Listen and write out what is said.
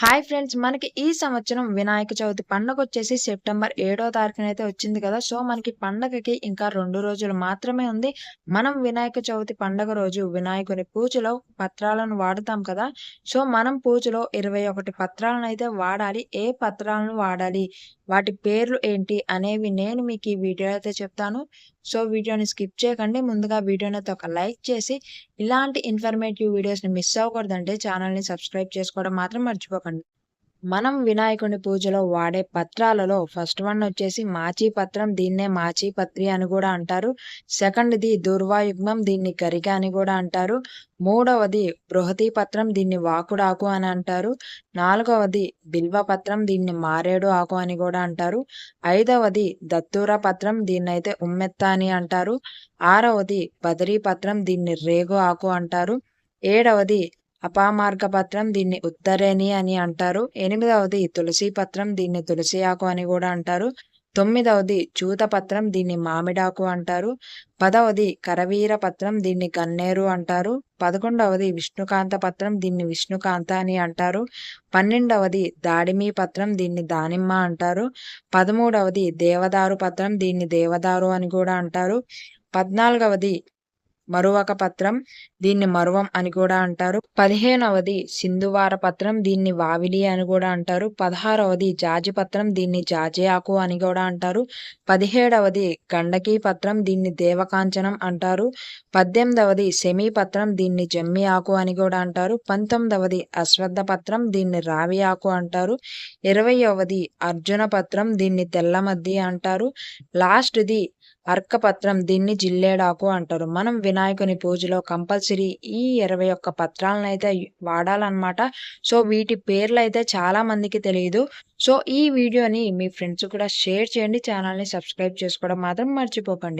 Hi friends మనకి ఈ సంవత్సరం వినాయక చవితి పండుగ వచ్చేసి సెప్టెంబర్ ఏడో తారీఖున అయితే వచ్చింది కదా. సో మనకి పండగకి ఇంకా రెండు రోజులు మాత్రమే ఉంది. మనం వినాయక చవితి పండగ రోజు వినాయకుని పూజలో పత్రాలను వాడతాం కదా. సో మనం పూజలో ఇరవై ఒకటి పత్రాలను అయితే వాడాలి. ఏ పత్రాలను వాడాలి? వాటి పేర్లు ఏంటి? అనేవి నేను మీకు ఈ వీడియో అయితే చెప్తాను. సో వీడియోని స్కిప్ చేయకండి. ముందుగా వీడియోని ఒక లైక్ చేసి ఇలాంటి ఇన్ఫర్మేటివ్ వీడియోస్ని మిస్ అవ్వకూడదంటే ఛానల్ని సబ్స్క్రైబ్ చేసుకోవడం మాత్రం మర్చిపోకండి. మనం వినాయకుని పూజలో వాడే పత్రాలలో ఫస్ట్ వన్ వచ్చేసి మాచీ పత్రం దీన్నే మాచీ పత్రి అని కూడా అంటారు. సెకండ్ది దుర్వాయుగ్మం దీన్ని కరిక అని కూడా అంటారు. మూడవది బృహతి పత్రం దీన్ని వాకుడాకు అని అంటారు. నాలుగవది బిల్వ పత్రం దీన్ని మారేడు ఆకు అని కూడా అంటారు. ఐదవది దత్తూర పత్రం దీన్ని అయితే ఉమ్మెత్త అని అంటారు. ఆరవది బదరీ పత్రం దీన్ని రేగు ఆకు అంటారు. ఏడవది అపామార్గ పత్రం దీన్ని ఉత్తరేణి అని అంటారు. ఎనిమిదవది తులసి పత్రం దీన్ని తులసి ఆకు అని కూడా అంటారు. తొమ్మిదవది చూత పత్రం దీన్ని మామిడాకు అంటారు. పదవది కరవీర పత్రం దీన్ని గన్నేరు అంటారు. పదకొండవది విష్ణుకాంత పత్రం దీన్ని విష్ణుకాంత అని అంటారు. పన్నెండవది దాడిమి పత్రం దీన్ని దానిమ్మ అంటారు. పదమూడవది దేవదారు పత్రం దీన్ని దేవదారు అని కూడా అంటారు. పద్నాలుగవది మరువక పత్రం దీన్ని మరువం అని కూడా అంటారు. పదిహేనవది సింధువార పత్రం దీన్ని వావిలి అని కూడా అంటారు. పదహారవది జాజి పత్రం దీన్ని జాజి ఆకు అని కూడా అంటారు. పదిహేడవది గండకీ పత్రం దీన్ని దేవకాంచనం అంటారు. పద్దెనిమిదవది సెమీ పత్రం దీన్ని జమ్మి ఆకు అని కూడా అంటారు. పంతొమ్మిదవది అశ్వద్ధ పత్రం దీన్ని రావి ఆకు అంటారు. ఇరవయవది అర్జున పత్రం దీన్ని తెల్లమద్ది అంటారు. లాస్ట్ది అర్కపత్రం దీన్ని జిల్లేడాకు అంటారు. మనం వినాయకుని పూజలో కంపల్సరీ ఈ ఇరవై ఒక్క పత్రాలను అయితే వాడాలన్నమాట. సో వీటి పేర్లు అయితే చాలా మందికి తెలియదు సో ఈ వీడియోని మీ ఫ్రెండ్స్ కూడా షేర్ చేయండి. ఛానల్ని సబ్స్క్రైబ్ చేసుకోవడం మాత్రం మర్చిపోకండి.